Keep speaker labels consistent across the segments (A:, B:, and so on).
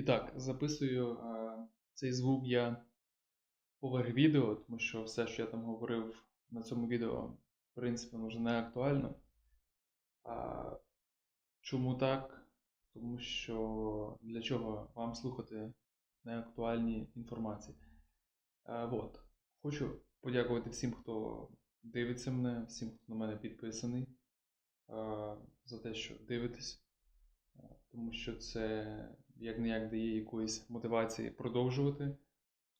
A: І так, записую е, цей звук я поверх відео, тому що все, що я там говорив на цьому відео, в принципі, вже не актуально. А, чому так? Тому що для чого вам слухати неактуальні інформації? Е, вот. Хочу подякувати всім, хто дивиться мене, всім, хто на мене підписаний, е, за те, що дивитесь, тому що це як не як дає якоїсь мотивації продовжувати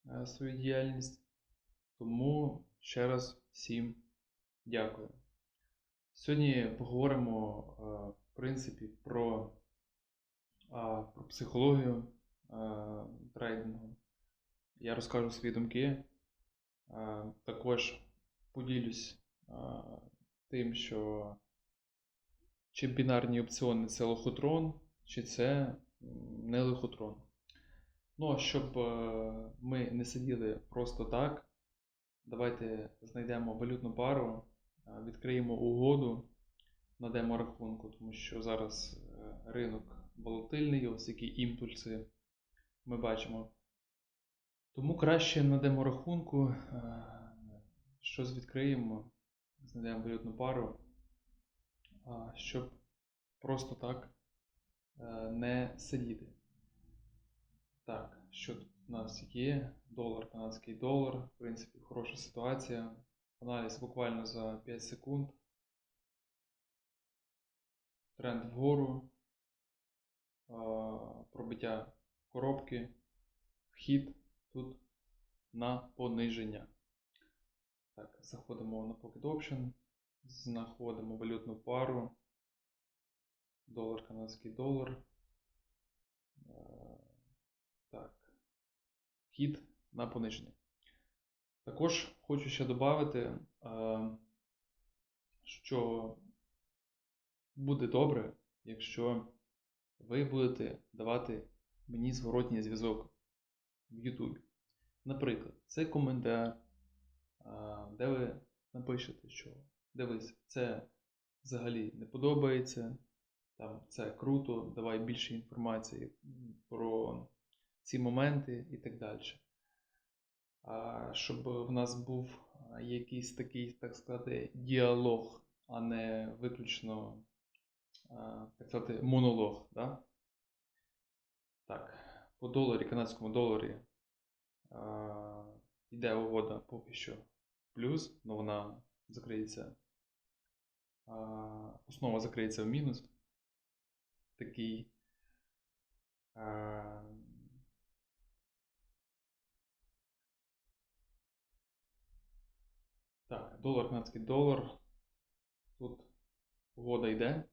A: е, свою діяльність. Тому ще раз всім дякую. Сьогодні поговоримо, е, в принципі, про, про психологію е, трейдингу. Я розкажу свої думки. Також поділюсь тим, що чи бінарні опціони це лохотрон, чи це не лохотрон. Ну, а щоб е, ми не сиділи просто так, давайте знайдемо валютну пару, е, відкриємо угоду на демо-рахунку, тому що зараз е, ринок волатильний, ось які імпульси ми бачимо. Тому краще на демо-рахунку е, щось відкриємо, знайдемо валютну пару, щоб просто так не сидіти. Так, що тут у нас є? Долар, канадський долар. В принципі, хороша ситуація. Аналіз буквально за 5 секунд. Тренд вгору. Пробиття коробки. Вхід тут на пониження. Так, заходимо на Pocket Option. Знаходимо валютну пару. Долар, канадський долар. Е, Так. Вхід на пониження. Також хочу ще додати, що буде добре, якщо ви будете давати мені зворотній зв'язок в YouTube. Наприклад, це коментар, де ви напишете, що дивись, це взагалі не подобається, там, це круто, давай більше інформації про ці моменти і так далі. А, щоб в нас був якийсь такий, так сказати, діалог, а не виключно, так сказати, монолог. Да? Так, по доларі, канадському доларі а, йде угода поки що плюс, але вона закриється. Основа закриється в мінус. Такий. а, Так, долар, канадський долар. Тут угода йде.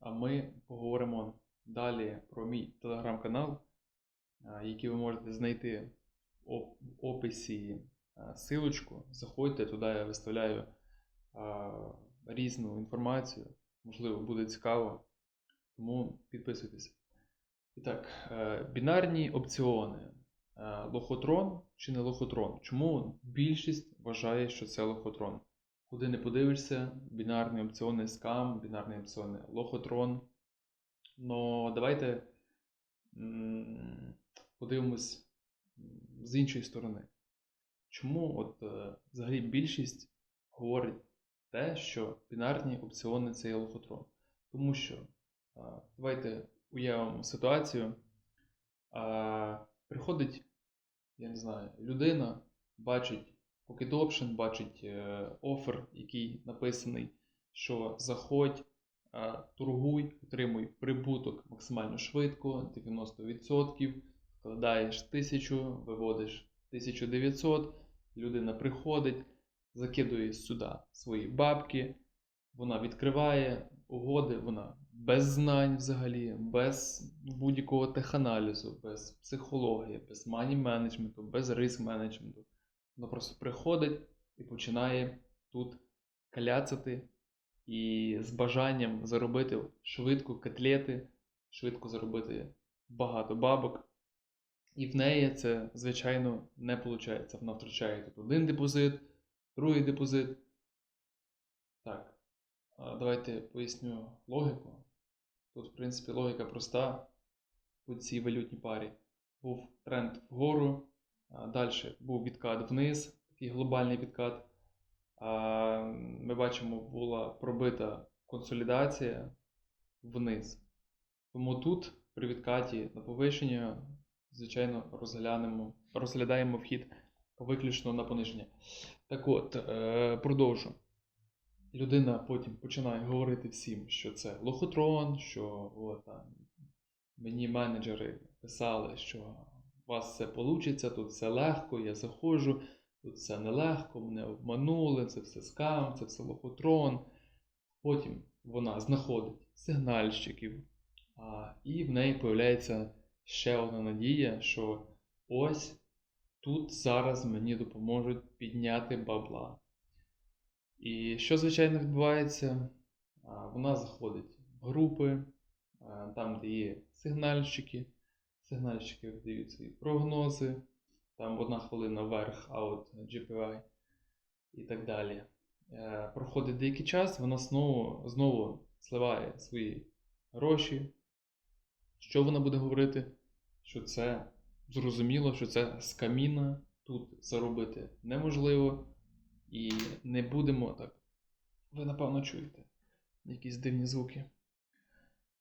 A: А ми поговоримо далі про мій телеграм-канал, який ви можете знайти в описі силочку. Заходьте, туди я виставляю різну інформацію. Можливо, буде цікаво. Тому підписуйтесь. І так, е, бінарні опціони. Е, Лохотрон чи не лохотрон? Чому більшість вважає, що це лохотрон? Куди не подивишся, бінарні опціони скам, бінарні опціони лохотрон. Ну, давайте подивимось з іншої сторони. Чому от, е, взагалі більшість говорить те, що бінарні опціони це є лохотрон? Тому що Давайте уявимо ситуацію. Приходить, я не знаю, людина, бачить Pocket Option, бачить е, офер, який написаний, що заходь, торгуй, отримуй прибуток максимально швидко, 90%, вкладаєш 1000, виводиш 1900, людина приходить, закидує сюди свої бабки, вона відкриває угоди, вона без знань взагалі, без будь-якого теханалізу, без психології, без мані менеджменту, без риск менеджменту. Вона просто приходить і починає тут каляцати і з бажанням заробити швидко котлети, швидко заробити багато бабок. І в неї це, звичайно, не виходить. Вона втрачає тут один депозит, другий депозит. Так, давайте поясню логіку. Тут, в принципі, логіка проста. по цій валютній парі. Був тренд вгору, далі був відкат вниз, такий глобальний відкат. Ми бачимо, була пробита консолідація вниз. Тому тут, при відкаті на повищення, звичайно, розглянемо, розглядаємо вхід виключно на пониження. Так от, е, продовжу. Людина потім починає говорити всім, що це лохотрон, що от, там, мені менеджери писали, що у вас все вийде, тут все легко, я заходжу, тут все нелегко, мене обманули, це все скам, це все лохотрон. Потім вона знаходить сигнальщиків, а, і в неї з'являється ще одна надія, що ось тут зараз мені допоможуть підняти бабла. І що, звичайно, відбувається? Вона заходить в групи, там, де є сигнальщики. Сигнальщики дають свої прогнози. Там одна хвилина вверх, а от GPI і так далі. Е, Проходить деякий час, вона знову, знову сливає свої гроші. Що вона буде говорити? Що це зрозуміло, що це з каміна, тут заробити неможливо. І не будемо так. Ви, напевно, чуєте якісь дивні звуки.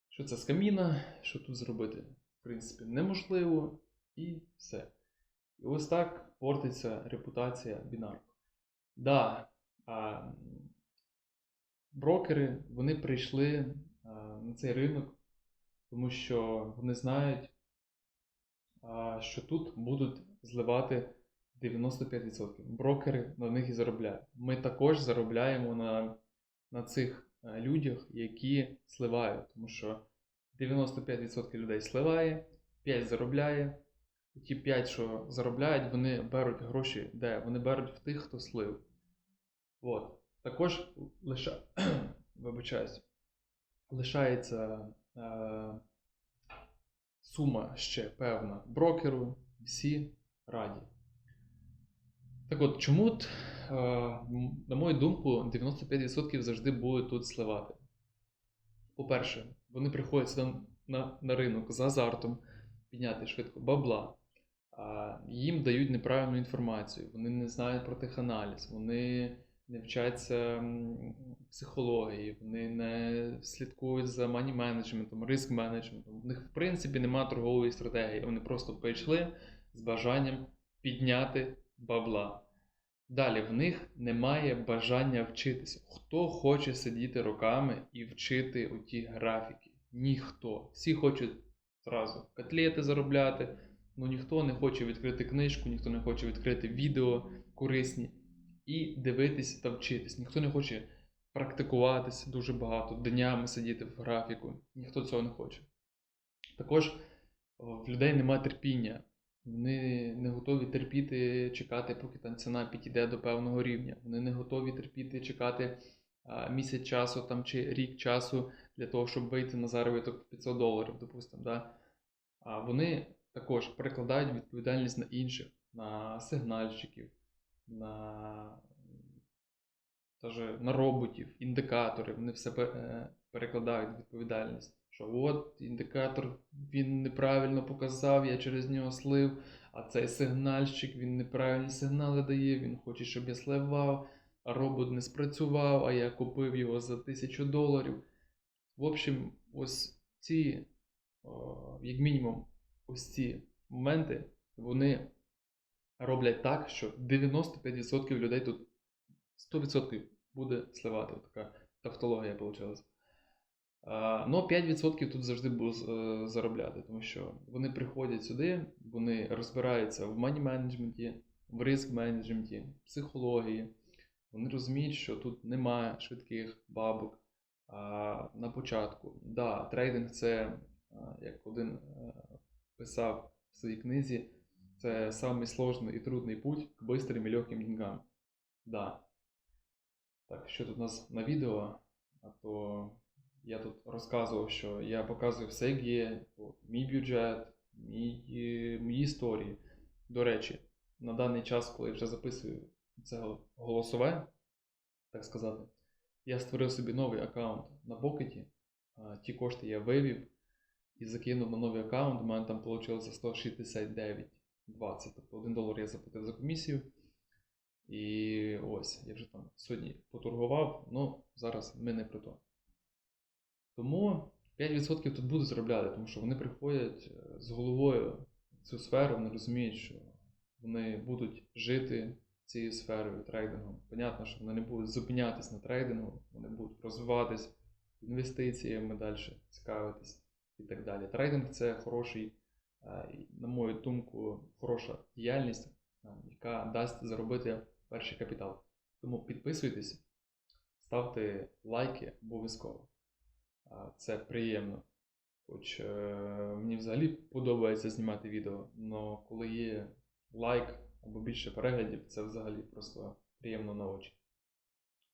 A: Що це з каміна, що тут зробити, в принципі, неможливо, і все. І ось так портиться репутація бінарку. Да, а, брокери вони прийшли а, на цей ринок, тому що вони знають, а, що тут будуть зливати 95%. Брокери на них і заробляють. Ми також заробляємо на, на цих е, людях, які сливають, тому що 95% людей сливає, 5 заробляє. І ті 5, що заробляють, вони беруть гроші де? Вони беруть в тих, хто слив. От. Також лише, вибачаюсь, лишається е, сума ще певна брокеру, всі раді. Так от, чому, е, на мою думку, 95% завжди будуть тут сливати? По-перше, вони приходять сюди на, на ринок з азартом підняти швидко бабла, їм дають неправильну інформацію, вони не знають про теханаліз, вони не вчаться психології, вони не слідкують за мані менеджментом, риск менеджментом. У них, в принципі, немає торгової стратегії. Вони просто прийшли з бажанням підняти бабла. Далі в них немає бажання вчитися. Хто хоче сидіти роками і вчити оті графіки? Ніхто. Всі хочуть зразу котлети заробляти, але ніхто не хоче відкрити книжку, ніхто не хоче відкрити відео корисні і дивитися та вчитись. Ніхто не хоче практикуватися дуже багато, днями сидіти в графіку. Ніхто цього не хоче. Також в людей немає терпіння. Вони не готові терпіти, чекати, поки там ціна підійде до певного рівня. Вони не готові терпіти, чекати а, місяць часу там, чи рік часу для того, щоб вийти на заробіток 500 доларів, допустимо. Да? А вони також перекладають відповідальність на інших, на сигнальщиків, на даже на роботів, індикатори. Вони все е, перекладають відповідальність що от індикатор він неправильно показав, я через нього слив, а цей сигнальщик він неправильні сигнали дає, він хоче, щоб я сливав, а робот не спрацював, а я купив його за 1000 доларів. В общем, ось ці, як мінімум, ось ці моменти, вони роблять так, що 95% людей тут 100% буде сливати. Така тавтологія вийшла. Ну, 5% тут завжди будуть е, заробляти, тому що вони приходять сюди, вони розбираються в мані менеджменті, в риск менеджменті, психології. Вони розуміють, що тут немає швидких бабок. На початку, да, трейдинг це, як один е, писав в своїй книзі, це самий сложний і трудний путь к быстрым і легким деньгам. Да. Так, що тут у нас на відео? А то я тут розказував, що я показую все, як є, мій бюджет, мій, мої історії. До речі, на даний час, коли я вже записую це голосове, так сказати, я створив собі новий аккаунт на Бокеті. Ті кошти я вивів і закинув на новий аккаунт. У мене там вийшло 169,20. Тобто 1 долар я заплатив за комісію. І ось, я вже там сьогодні поторгував, ну зараз ми не про то. Тому 5% тут будуть заробляти, тому що вони приходять е, з головою в цю сферу, вони розуміють, що вони будуть жити цією сферою трейдингом. Понятно, що вони не будуть зупинятись на трейдингу, вони будуть розвиватись інвестиціями далі, цікавитись і так далі. Трейдинг це хороший, е, на мою думку, хороша діяльність, е, яка дасть заробити перший капітал. Тому підписуйтесь, ставте лайки обов'язково. Це приємно. Хоч е, мені взагалі подобається знімати відео, але коли є лайк або більше переглядів, це взагалі просто приємно на очі.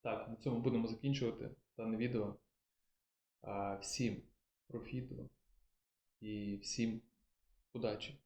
A: Так, на цьому будемо закінчувати дане відео. Всім профіту і всім удачі!